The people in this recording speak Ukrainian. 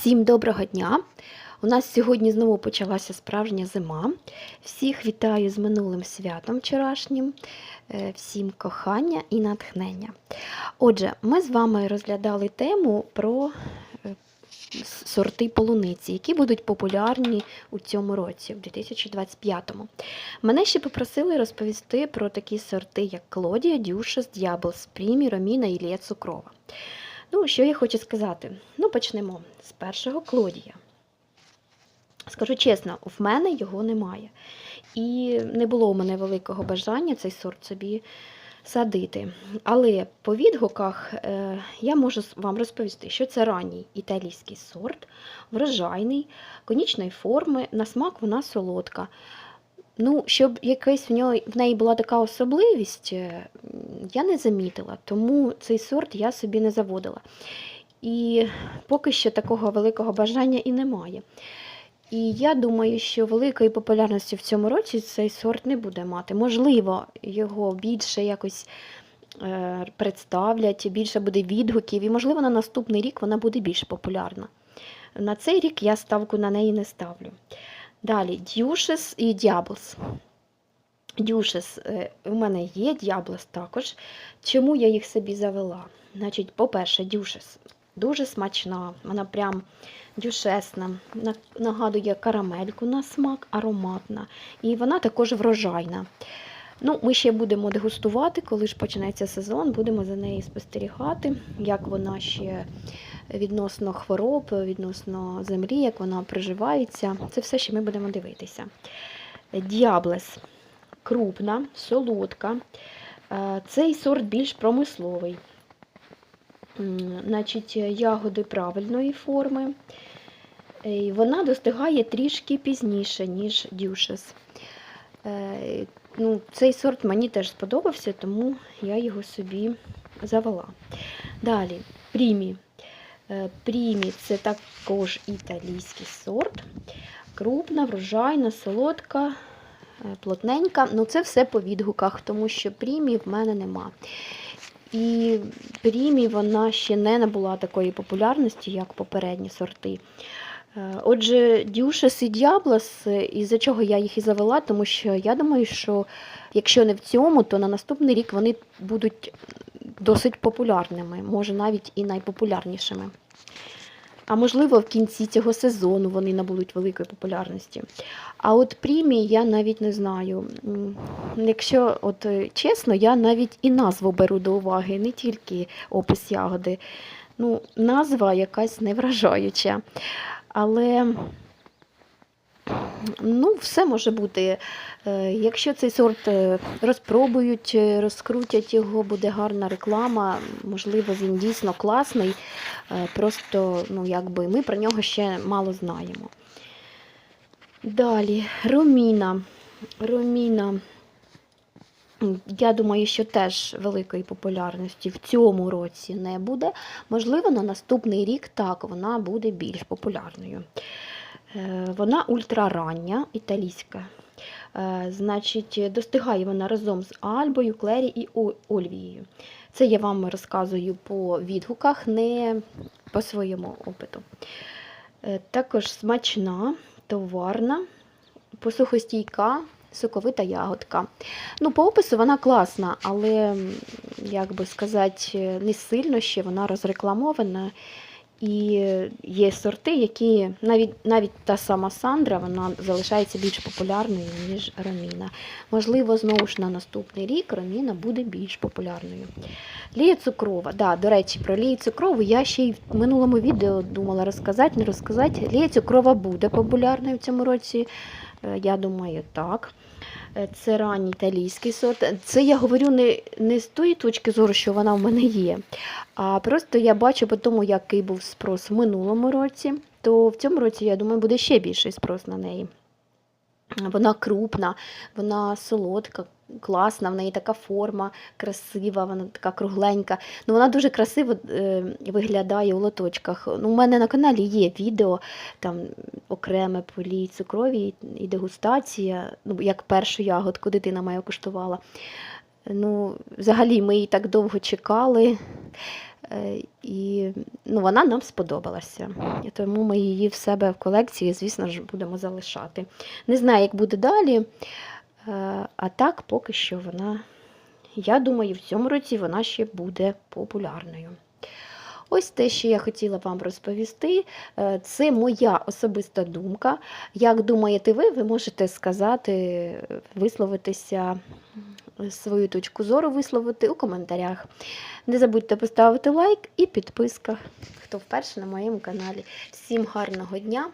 Всім доброго дня! У нас сьогодні знову почалася справжня зима. Всіх вітаю з минулим святом вчорашнім, Е, всім кохання і натхнення. Отже, ми з вами розглядали тему про е, сорти полуниці, які будуть популярні у цьому році, в 2025-му. Мене ще попросили розповісти про такі сорти, як Клодія, Дюшес, Діаблс, Прімі, Роміна і Лія Цукрова. Ну, що я хочу сказати? Ну, почнемо з першого Клодія. Скажу чесно, в мене його немає. І не було у мене великого бажання цей сорт собі садити. Але по відгуках е, я можу вам розповісти, що це ранній італійський сорт, врожайний, конічної форми, на смак вона солодка. Ну, щоб якась в, неї була така особливість, е, я не замітила, тому цей сорт я собі не заводила. І поки що такого великого бажання і немає. І я думаю, що великої популярності в цьому році цей сорт не буде мати. Можливо, його більше якось е, представлять, більше буде відгуків, і, можливо, на наступний рік вона буде більш популярна. На цей рік я ставку на неї не ставлю. Далі Дюшес і Діаблс. Дюшес у мене є, Діаблс також. Чому я їх собі завела? Значить, по-перше, Дюшес дуже смачна, вона прям дюшесна, на- нагадує карамельку на смак, ароматна. І вона також врожайна. Ну, ми ще будемо дегустувати, коли ж почнеться сезон, будемо за нею спостерігати, як вона ще відносно хвороб, відносно землі, як вона приживається. Це все ще ми будемо дивитися. Діаблес крупна, солодка. Е, Цей сорт більш промисловий. Значить, ягоди правильної форми. Е, Вона достигає трішки пізніше, ніж дюшес. Е, Ну, цей сорт мені теж сподобався, тому я його собі завела. Далі, прімі. Прімі це також італійський сорт. Крупна, врожайна, солодка, плотненька. Ну, це все по відгуках, тому що прімі в мене нема. І прімі вона ще не набула такої популярності, як попередні сорти. Е, Отже, Дюшес і Діаблас, е, із-за чого я їх і завела, тому що я думаю, що якщо не в цьому, то на наступний рік вони будуть досить популярними, може навіть і найпопулярнішими. А можливо, в кінці цього сезону вони набудуть великої популярності. А от премії я навіть не знаю. Якщо от е, чесно, я навіть і назву беру до уваги, не тільки опис ягоди. Ну, назва якась невражаюча. Але ну, все може бути. Е, Якщо цей сорт е, розпробують, е, розкрутять його, буде гарна реклама, можливо, він дійсно класний. Просто ну, якби ми про нього ще мало знаємо. Далі, Роміна. Роміна. Я думаю, що теж великої популярності в цьому році не буде. Можливо, на наступний рік так вона буде більш популярною. Е, Вона ультрарання, італійська. Е, Значить, достигає вона разом з Альбою, Клері і Ольвією. Це я вам розказую по відгуках, не по своєму опиту. Е, Також смачна, товарна, посухостійка, соковита ягодка. Ну, по опису вона класна, але, як би сказати, не сильно ще вона розрекламована. І є сорти, які навіть навіть та сама Сандра вона залишається більш популярною, ніж Роміна. Можливо, знову ж на наступний рік Роміна буде більш популярною. Лія цукрова. Да, до речі, про Лію цукрову я ще й в минулому відео думала розказати, не розказати. Лія цукрова буде популярною в цьому році. Е, Я думаю, так. Е, Це ранній італійський сорт. Це я говорю не, не з тої точки зору, що вона в мене є. А просто я бачу по тому, який був спрос в минулому році, то в цьому році, я думаю, буде ще більший спрос на неї. Вона крупна, вона солодка, класна, в неї така форма красива, вона така кругленька. Ну, вона дуже красиво е, виглядає у лоточках. Ну, у мене на каналі є відео там окреме полі цукрові і дегустація, ну, як першу ягодку дитина моя куштувала. Ну, взагалі, ми її так довго чекали. Е, І ну, вона нам сподобалася. Тому ми її в себе в колекції, звісно ж, будемо залишати. Не знаю, як буде далі. е, А так, поки що вона, я думаю, в цьому році вона ще буде популярною. Ось те, що я хотіла вам розповісти. Е, Це моя особиста думка. Як думаєте ви, ви можете сказати, е, висловитися, свою точку зору висловити у коментарях. Не забудьте поставити лайк і підписка, хто вперше на моєму каналі. Всім гарного дня,